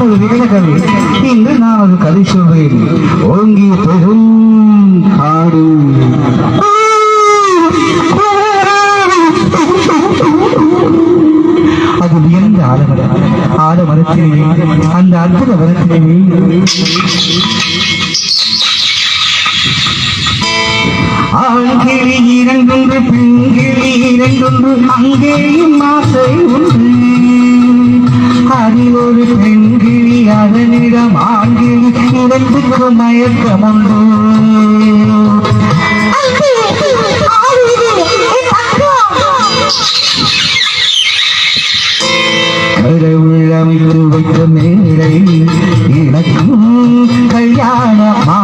ஒரு வீரகவி இன்று நான் ஒரு கதை சொல்வேன் ஓங்கி பெரும் காடு. அது உயர்ந்த ஆலமரம். ஆலமரத்திலே அந்த அற்புத மரத்திலே. ஆண்கிளி இரண்டொன்று பெண்கிளி இரண்டொன்று அங்கேயும் ஆசை உண்டு. அதில் ஒரு பெண்கிளி அதனிடம் ஆண்கிளி இரண்டுக்கு மயக்கம் உண்டு கடவுள் வைத்த மேலை எனக்கும் கல்யாணமா